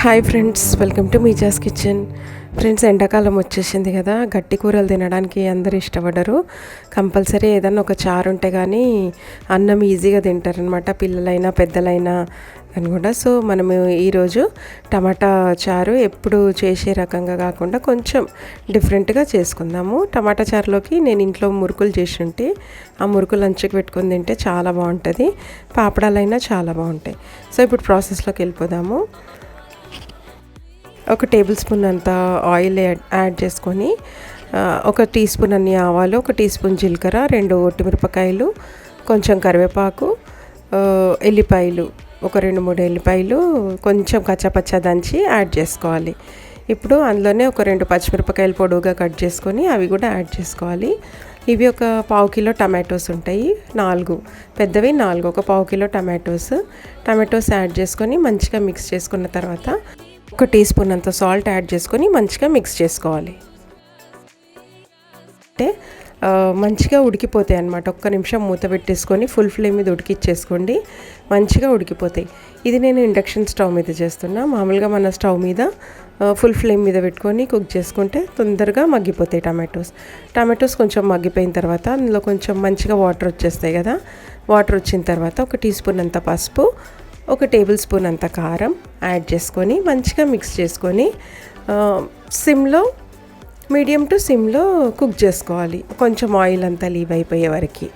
Hi friends welcome to Meeja's kitchen. Friends ఎండాకాలం వచ్చేసింది కదా గట్టి కూరలు తినడానికి అందరు ఇష్టపడరు. కంపల్సరీ ఏదన్నా ఒక చారు ఉంటే కానీ అన్నం ఈజీగా తింటారనమాట పిల్లలైనా పెద్దలైనా అని కూడా. సో మనము ఈరోజు టమాటా చారు ఎప్పుడు చేసే రకంగా కాకుండా కొంచెం డిఫరెంట్గా చేసుకుందాము. టమాటా చారులోకి నేను ఇంట్లో మురుకులు చేసి ఉంటే ఆ మురుకులు అంచుకు పెట్టుకొని తింటే చాలా బాగుంటుంది పాపడాలైనా చాలా బాగుంటాయి. సో ఇప్పుడు ప్రాసెస్లోకి వెళ్ళిపోదాము. ఒక టేబుల్ స్పూన్ అంత ఆయిల్ యాడ్ యాడ్ చేసుకొని ఒక టీ స్పూన్ అన్ని ఆవాలు ఒక టీ స్పూన్ జీలకర్ర రెండు ఒట్టిమిరపకాయలు కొంచెం కరివేపాకు ఎల్లిపాయలు ఒక రెండు మూడు ఎల్లిపాయలు కొంచెం కచ్చాపచ్చా దంచి యాడ్ చేసుకోవాలి. ఇప్పుడు అందులోనే ఒక రెండు పచ్చిమిరపకాయలు పొడవుగా కట్ చేసుకొని అవి కూడా యాడ్ చేసుకోవాలి. ఇవి ఒక పావు కిలో టమాటోస్ ఉంటాయి నాలుగు. పెద్దవి నాలుగు ఒక పావు కిలో టమాటోస్. టమాటోస్ యాడ్ చేసుకొని మంచిగా మిక్స్ చేసుకున్న తర్వాత ఒక టీ స్పూన్ అంత సాల్ట్ యాడ్ చేసుకొని మంచిగా మిక్స్ చేసుకోవాలి. అంటే మంచిగా ఉడికిపోతాయి అన్నమాట. ఒక్క నిమిషం మూత పెట్టేసుకొని ఫుల్ ఫ్లేమ్ మీద ఉడికిచ్చేసుకోండి. మంచిగా ఉడికిపోతాయి. ఇది నేను ఇండక్షన్ స్టవ్ మీద చేస్తున్నా. మామూలుగా మన స్టవ్ మీద ఫుల్ ఫ్లేమ్ మీద పెట్టుకొని కుక్ చేసుకుంటే తొందరగా మగ్గిపోతాయి టమాటోస్. టమాటోస్ కొంచెం మగ్గిపోయిన తర్వాత అందులో కొంచెం మంచిగా వాటర్ వచ్చేస్తాయి కదా. వాటర్ వచ్చిన తర్వాత ఒక టీ స్పూన్ అంత పసుపు ఒక టేబుల్ స్పూన్ అంత కారం యాడ్ చేసుకొని మంచిగా మిక్స్ చేసుకొని సిమ్లో మీడియం టు సిమ్లో కుక్ చేసుకోవాలి. కొంచెం ఆయిల్ అంతా లీవ్ అయిపోయే వరకు.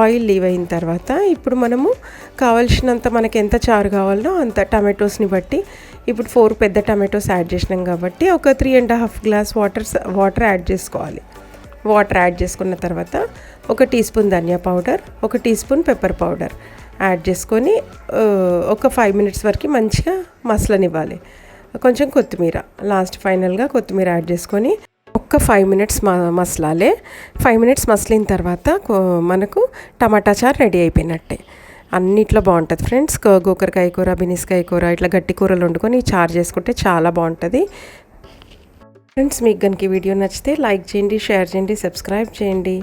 ఆయిల్ లీవ్ అయిన తర్వాత ఇప్పుడు మనము కావలసినంత మనకి ఎంత చారు కావాలో అంత టమాటోస్ని బట్టి ఇప్పుడు ఫోర్ పెద్ద టమాటోస్ యాడ్ చేసినాం కాబట్టి ఒక three and half glass water water add చేసుకోవాలి. వాటర్ యాడ్ చేసుకున్న తర్వాత ఒక టీ స్పూన్ ధనియా పౌడర్ ఒక teaspoon pepper powder add చేసుకొని ఒక ఫైవ్ మినిట్స్ వరకు మంచిగా మసలనివ్వాలి. కొంచెం కొత్తిమీర లాస్ట్ ఫైనల్గా కొత్తిమీర యాడ్ చేసుకొని ఒక్క ఫైవ్ మినిట్స్ మ మసలాలే. ఫైవ్ మినిట్స్ మసలిన తర్వాత కో- మనకు టమాటా చారు రెడీ అయిపోయినట్టే. అన్నిట్లో బాగుంటుంది ఫ్రెండ్స్ గోకరకాయ కూర బినిస్కాయ కూర ఇట్లా గట్టి కూరలు వండుకొని చారు చేసుకుంటే చాలా బాగుంటుంది. ఫ్రెండ్స్ మీకు కనుక వీడియో నచ్చితే లైక్ చేయండి షేర్ చేయండి సబ్స్క్రైబ్ చేయండి.